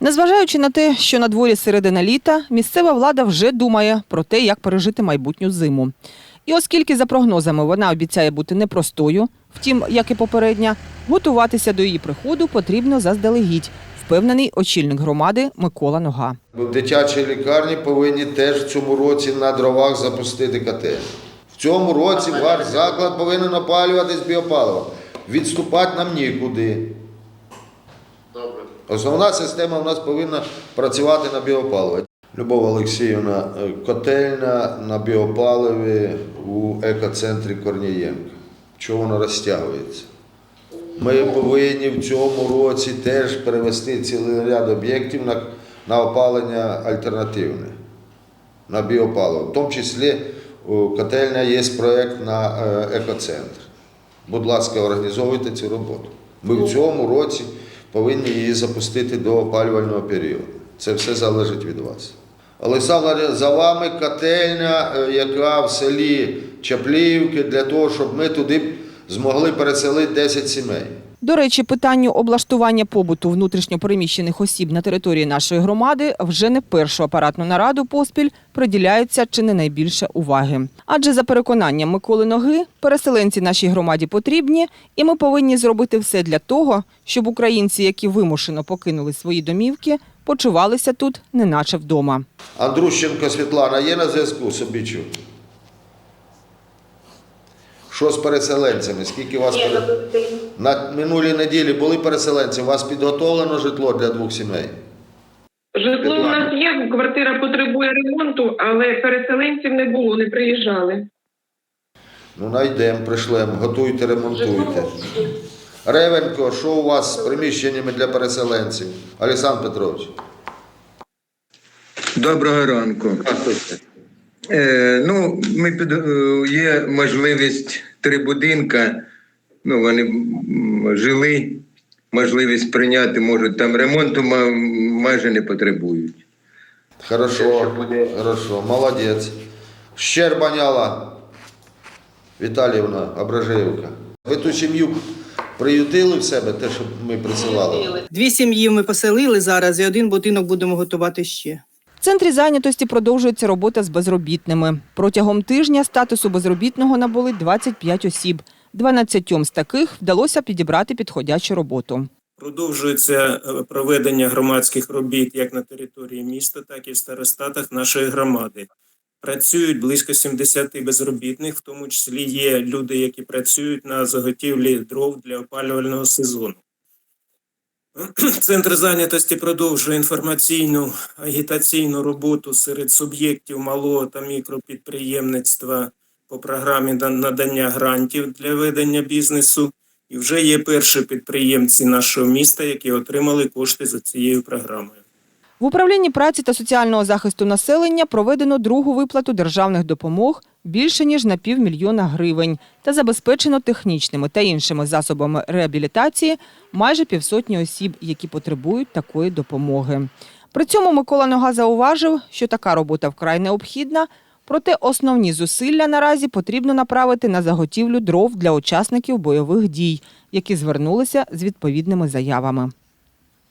Незважаючи на те, що на дворі середина літа, місцева влада вже думає про те, як пережити майбутню зиму. І оскільки за прогнозами вона обіцяє бути непростою, втім, як і попередня, готуватися до її приходу потрібно заздалегідь, впевнений очільник громади Микола Нога. В дитячій лікарні повинні теж в цьому році на дровах запустити котель. В цьому році ваш заклад повинен опалюватись біопаливом. Відступати нам нікуди. Основна система у нас повинна працювати на біопаливі. Любов Олексіївна, е, котельня на біопаливі у екоцентрі Корнієнка. Чого вона розтягується? Ми повинні в цьому році теж перевести цілий ряд об'єктів на, на опалення альтернативне, на біопаливо. В тому числі у котельня є проєкт на е, екоцентр. Будь ласка, організовуйте цю роботу. Ми в цьому році повинні її запустити до опалювального періоду. Це все залежить від вас. Олександр, за вами котельня, е, яка в селі Чаплівки, для того, щоб ми туди змогли переселити 10 сімей. До речі, питанню облаштування побуту внутрішньопереміщених осіб на території нашої громади вже не першу апаратну нараду поспіль приділяється чи не найбільше уваги. Адже за переконанням Миколи Ноги, переселенці нашій громаді потрібні, і ми повинні зробити все для того, щоб українці, які вимушено покинули свої домівки, почувалися тут, неначе вдома. Андрущенко Світлана є на зв'язку Собічу? Що з переселенцями? Скільки у вас пере... на минулій неділі були переселенці? У вас підготовлено житло для двох сімей? Житло у нас є, квартира потребує ремонту, але переселенців не було, не приїжджали. Ну, найдемо, пришлемо, готуйте, ремонтуйте. Ревенко, що у вас з приміщеннями для переселенців? Олександр Петрович. Доброго ранку. Е, ну, ми під, е, є можливість три будинка. Ну, вони жили, можливість прийняти можуть там ремонту майже не потребують. Хорошо, хорошо, молодець. Щербаняла Віталіївна Ображеївка. Ви ту сім'ю приютили в себе, те, що ми присилали? Дві сім'ї ми поселили зараз, і один будинок будемо готувати ще. В центрі зайнятості продовжується робота з безробітними. Протягом тижня статусу безробітного набули 25 осіб. 12 з таких вдалося підібрати підходячу роботу. Продовжується е, проведення громадських робіт як на території міста, так і в старостатах нашої громади. Працюють близько 70 безробітних, в тому числі є люди, які працюють на заготівлі дров для опалювального сезону. Центр зайнятості продовжує інформаційну агітаційну роботу серед суб'єктів малого та мікропідприємництва по програмі надання грантів для ведення бізнесу. І вже є перші підприємці нашого міста, які отримали кошти за цією програмою. В управлінні праці та соціального захисту населення проведено другу виплату державних допомог більше ніж на півмільйона гривень та забезпечено технічними та іншими засобами реабілітації майже півсотні осіб, які потребують такої допомоги. При цьому Микола Нога зауважив, що така робота вкрай необхідна, проте основні зусилля наразі потрібно направити на заготівлю дров для учасників бойових дій, які звернулися з відповідними заявами.